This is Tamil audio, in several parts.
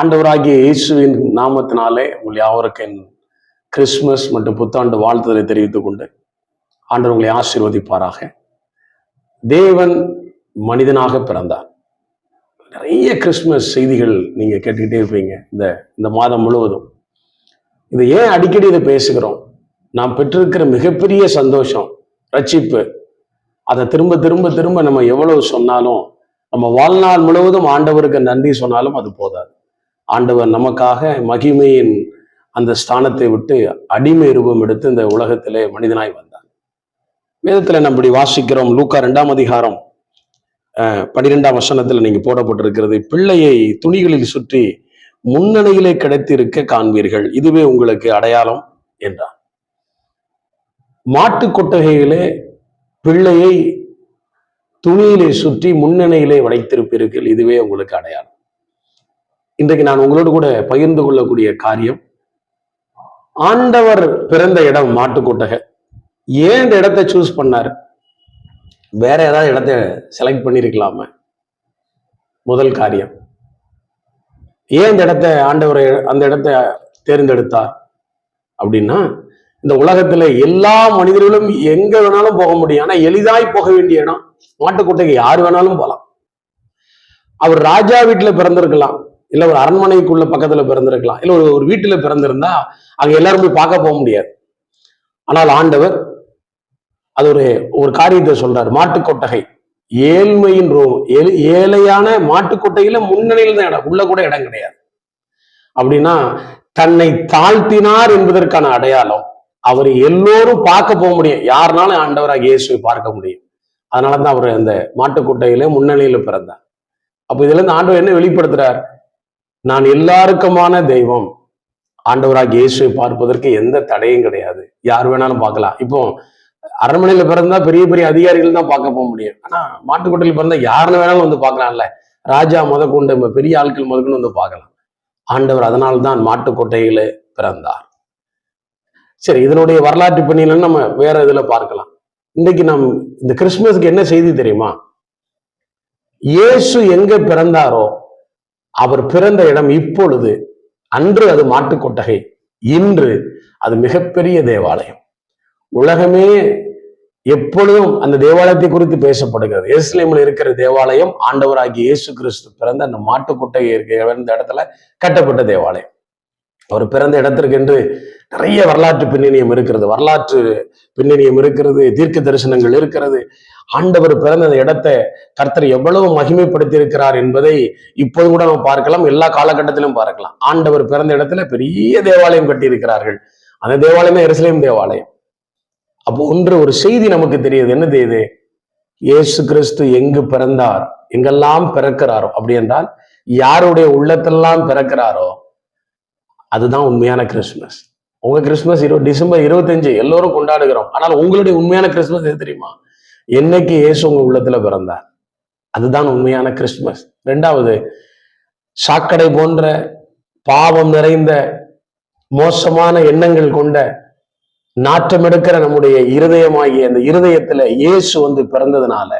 ஆண்டவராகிய இயேசுவின் நாமத்தினாலே உங்கள் யாவருக்கு என் கிறிஸ்துமஸ் மற்றும் புத்தாண்டு வாழ்த்துதலை தெரிவித்துக் கொண்டு ஆண்டவர் உங்களை ஆசீர்வதிப்பாராக. தேவன் மனிதனாக பிறந்தார். நிறைய கிறிஸ்துமஸ் செய்திகள் நீங்க கேட்டுக்கிட்டே இருப்பீங்க இந்த இந்த மாதம் முழுவதும். இது ஏன் அடிக்கடி இதை பேசுகிறோம்? நாம் பெற்றிருக்கிற மிகப்பெரிய சந்தோஷம் ரட்சிப்பு அதை திரும்ப திரும்ப திரும்ப நம்ம எவ்வளவு சொன்னாலும் நம்ம வாழ்நாள் முழுவதும் ஆண்டவருக்கு நன்றி சொன்னாலும் அது போதாது. ஆண்டவர் நமக்காக மகிமையின் அந்த ஸ்தானத்தை விட்டு அடிமை ரூபம் எடுத்து இந்த உலகத்திலே மனிதனாய் வந்தார். வேதத்துல நம்மடி வாசிக்கிறோம். லூக்கா ரெண்டாம் அதிகாரம் பனிரெண்டாம் வசனத்தில் வசனத்துல நீங்க போடப்பட்டிருக்கிறது பிள்ளையை துணிகளில் சுற்றி முன்னணியிலே கிடைத்திருக்க காண்பீர்கள். இதுவே உங்களுக்கு அடையாளம் என்றார். மாட்டு கொட்டகையிலே பிள்ளையை துணியிலே சுற்றி முன்னணியிலே வளைத்திருப்பீர்கள் இதுவே உங்களுக்கு அடையாளம். இன்றைக்கு நான் உங்களோடு கூட பகிர்ந்து கொள்ளக்கூடிய காரியம் ஆண்டவர் பிறந்த இடம் மாட்டு ஏன் இந்த இடத்தை சூஸ் பண்ணார்? வேற ஏதாவது இடத்த செலக்ட் பண்ணியிருக்கலாம முதல் காரியம். ஏன் இந்த இடத்த ஆண்டவர் அந்த இடத்த தேர்ந்தெடுத்தார்? அப்படின்னா இந்த உலகத்துல எல்லா மனிதர்களும் எங்க வேணாலும் போக முடியும். ஆனா எளிதாய் போக வேண்டிய இடம் மாட்டுக்கொட்டைக்கு யார் வேணாலும் போகலாம் அவர் ராஜா வீட்டுல பிறந்திருக்கலாம். இல்ல ஒரு அரண்மனைக்குள்ள பக்கத்துல பிறந்திருக்கலாம். இல்ல ஒரு ஒரு வீட்டுல பிறந்திருந்தா அங்க எல்லாரும் போய் பார்க்க போக முடியாது. ஆனால் ஆண்டவர் அது ஒரு ஒரு காரியத்தை சொல்றாரு. மாட்டுக்கொட்டகை. ஏழ்மையின் ரோ ஏழையான மாட்டுக்கொட்டையில முன்னணியில் தான் இடம். உள்ள கூட இடம் கிடையாது. அப்படின்னா தன்னை தாழ்த்தினார் என்பதற்கான அடையாளம் அவர் எல்லோரும் பார்க்க போக முடியும். யாருனாலும் ஆண்டவராக இயேசுவை பார்க்க முடியும். அதனாலதான் அவர் அந்த மாட்டுக்கொட்டையில முன்னணியில பிறந்தார். அப்போ இதுல இருந்து ஆண்டவர் என்ன வெளிப்படுத்துறார்? நான் எல்லாருக்குமான தெய்வம். ஆண்டவராக இயேசுவை பார்ப்பதற்கு எந்த தடையும் கிடையாது. யார் வேணாலும் பார்க்கலாம். இப்போ அரண்மனையில பிறந்தா பெரிய பெரிய அதிகாரிகள் தான் பார்க்க போக முடியும். ஆனா மாட்டுக்கொட்டையில் பிறந்தா யாருன்னு வேணாலும் வந்து பார்க்கலாம்ல. ராஜா முத கொண்டு நம்ம பெரிய ஆட்கள் முதற்கொண்டு வந்து பார்க்கலாம். ஆண்டவர் அதனால்தான் மாட்டுக்கொட்டையில பிறந்தார். சரி இதனுடைய வரலாற்று பின்னணியில நம்ம வேற இதுல பார்க்கலாம். இன்னைக்கு நம் இந்த கிறிஸ்துமஸ்க்கு என்ன செய்தி தெரியுமா? இயேசு எங்க பிறந்தாரோ அவர் பிறந்த இடம் இப்பொழுது அன்று அது மாட்டுக்கொட்டகை இன்று அது மிகப்பெரிய தேவாலயம். உலகமே எப்பொழுதும் அந்த தேவாலயத்தை குறித்து பேசப்படுகிறது. எருசலேமில் இருக்கிற தேவாலயம் ஆண்டவராகிய இயேசு கிறிஸ்து பிறந்த அந்த மாட்டுக்கொட்டகை இருக்கிற இந்த இடத்துல கட்டப்பட்ட தேவாலயம். அவர் பிறந்த இடத்திற்கு என்று நிறைய வரலாற்று பின்னணியம் இருக்கிறது. வரலாற்று பின்னணியம் இருக்கிறது தீர்க்க தரிசனங்கள் இருக்கிறது. ஆண்டவர் பிறந்த அந்த இடத்தை கர்த்தர் எவ்வளவு மகிமைப்படுத்தி இருக்கிறார் என்பதை இப்போது கூட நம்ம பார்க்கலாம் எல்லா காலகட்டத்திலும் பார்க்கலாம். ஆண்டவர் பிறந்த இடத்துல பெரிய தேவாலயம் கட்டியிருக்கிறார்கள். அந்த தேவாலயமே எருசலேம் தேவாலயம். அப்போ ஒன்று ஒரு செய்தி நமக்கு தெரியுது. என்ன தெரியுது இயேசு கிறிஸ்து எங்கு பிறந்தார்? எங்கெல்லாம் பிறக்கிறாரோ? அப்படி என்றால் யாருடைய உள்ளத்தெல்லாம் பிறக்கிறாரோ? அதுதான் உண்மையான கிறிஸ்துமஸ் உங்க கிறிஸ்துமஸ் இரு டிசம்பர் இருபத்தஞ்சு எல்லோரும் கொண்டாடுகிறோம். ஆனால் உங்களுடைய உண்மையான கிறிஸ்துமஸ் எது தெரியுமா? என்னைக்கு இயேசு உங்க உள்ளத்துல பிறந்தார்? அதுதான் உண்மையான கிறிஸ்துமஸ் ரெண்டாவது சாக்கடை போன்ற பாவம் நிறைந்த மோசமான எண்ணங்கள் கொண்ட நாற்றம் எடுக்கிற நம்முடைய இருதயமாகிய அந்த இருதயத்துல இயேசு வந்து பிறந்ததுனால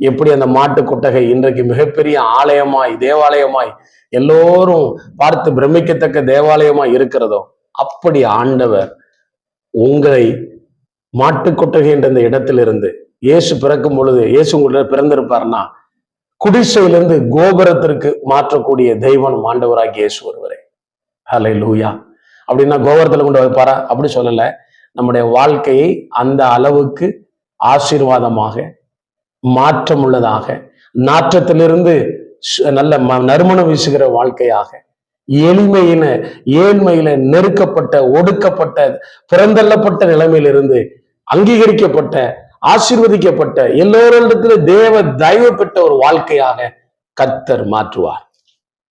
எப்படி அந்த மாட்டு கொட்டகை இன்றைக்கு மிகப்பெரிய ஆலயமாய் தேவாலயமாய் எல்லோரும் பார்த்து பிரமிக்கத்தக்க தேவாலயமாய் இருக்கிறதோ அப்படி ஆண்டவர் உங்களை மாட்டு கொட்டகை என்ற இந்த இடத்திலிருந்து இயேசு பிறக்கும் பொழுது இயேசு உங்கள பிறந்திருப்பார்னா குடிசையிலிருந்து கோபுரத்திற்கு மாற்றக்கூடிய தெய்வம் ஆண்டவராகிய இயேசு ஒருவரே. ஹலை லூயா அப்படின்னா கோபுரத்துல கொண்டு வைப்பாரா? அப்படி சொல்லலை. நம்முடைய வாழ்க்கையை அந்த அளவுக்கு ஆசீர்வாதமாக மாற்றம் உள்ளதாக நாற்றத்திலிருந்து நல்ல ம- நறுமணம் வீசுகிற வாழ்க்கையாக எளிமையில ஏழ்மையில நெருக்கப்பட்ட ஒடுக்கப்பட்ட புறந்தள்ளப்பட்ட நிலைமையிலிருந்து அங்கீகரிக்கப்பட்ட ஆசீர்வதிக்கப்பட்ட எல்லோரிடத்துல தேவ தயவு பெற்ற ஒரு வாழ்க்கையாக கத்தர் மாற்றுவார்.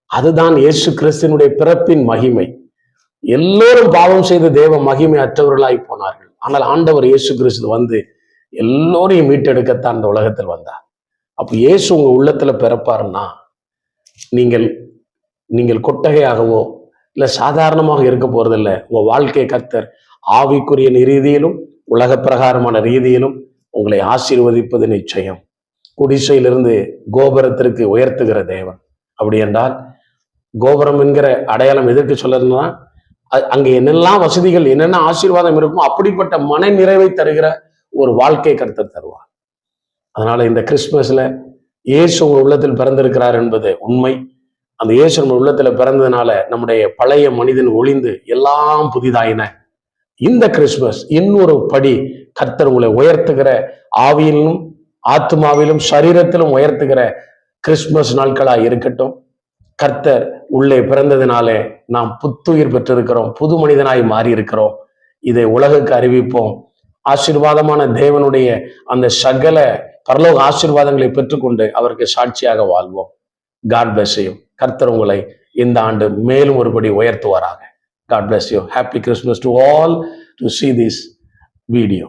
அதுதான் இயேசு கிறிஸ்தினுடைய பிறப்பின் மகிமை. எல்லோரும் பாவம் செய்த தேவ மகிமை அற்றவர்களாய் போனார்கள். ஆனால் ஆண்டவர் இயேசு கிறிஸ்து வந்து எல்லோரையும் மீட்டெடுக்கத்தான் அந்த உலகத்தில் வந்தார். அப்போ இயேசு உங்க உள்ளத்துல பிறப்பாருன்னா நீங்கள் நீங்கள் கொட்டகையாகவோ இல்லை சாதாரணமாக இருக்க போறதில்ல. உங்க வாழ்க்கை கர்த்தர் ஆவிக்குரிய ரீதியிலும் உலக பிரகாரமான ரீதியிலும் உங்களை ஆசீர்வதிப்பது நிச்சயம். குடிசையிலிருந்து கோபுரத்திற்கு உயர்த்துகிற தேவன். அப்படி என்றால் கோபுரம் என்கிற அடையாளம் எதற்கு சொல்லணும்னா அங்கே என்னெல்லாம் வசதிகள் என்னென்ன ஆசீர்வாதம் இருக்குமோ அப்படிப்பட்ட மன நிறைவை தருகிற ஒரு வாழ்க்கை கருத்தை தருவார். அதனால இந்த கிறிஸ்துமஸ்ல இயேசு உங்க உள்ளத்தில் பிறந்திருக்கிறார் என்பது உண்மை. அந்த இயேசு நம்ம உள்ளத்துல பிறந்ததுனால நம்முடைய பழைய மனிதன் ஒளிந்து எல்லாம் புதிதாயின. இந்த கிறிஸ்துமஸ் இன்னொரு படி கர்த்தர் உங்களை உயர்த்துகிற ஆவியிலும் ஆத்மாவிலும் சரீரத்திலும் உயர்த்துகிற கிறிஸ்துமஸ் நாட்களா இருக்கட்டும். கர்த்தர் உள்ளே பிறந்ததினாலே நாம் புத்துயிர் பெற்றிருக்கிறோம் புது மனிதனாய் மாறி இருக்கிறோம் இதை உலகுக்கு அறிவிப்போம். ஆசீர்வாதமான தேவனுடைய அந்த சகல பரலோக ஆசீர்வாதங்களை பெற்றுக்கொண்டு அவருக்கு சாட்சியாக வாழ்வோம். காட் பிளஸ் யூ கர்த்தர் உங்களை இந்த ஆண்டு மேலும் ஒருபடி உயர்த்துவாராக. God bless you happy Christmas to all to see this video